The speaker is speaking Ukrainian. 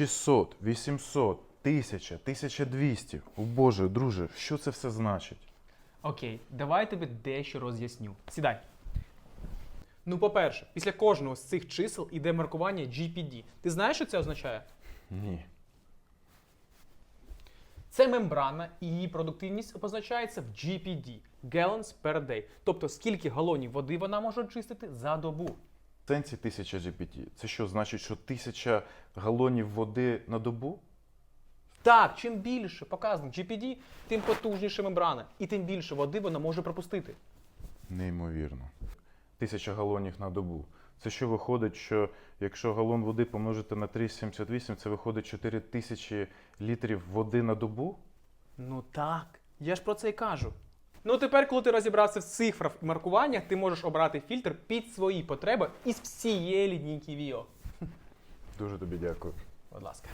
600, 800, 1000, 1200. О Боже, друже, що це все значить? Окей, давай я тобі дещо роз'ясню. Сідай. Ну, по-перше, після кожного з цих чисел іде маркування GPD. Ти знаєш, що це означає? Ні. Це мембрана і її продуктивність позначається в GPD gallons per day. Тобто скільки галонів води вона може очистити за добу. Сенсі 1000 GPT. Це що, значить, що 1000 галонів води на добу? Так, чим більше показник GPD, тим потужніша мембрана, і тим більше води вона може пропустити. Неймовірно. 1000 галонів на добу. Це що виходить, що якщо галон води помножити на 3,78, це виходить 4000 літрів води на добу? Ну так, я ж про це й кажу. Ну тепер, коли ти розібрався в цифрах і маркуваннях, ти можеш обрати фільтр під свої потреби із всієї лінійки Vio. Дуже тобі дякую. Будь ласка.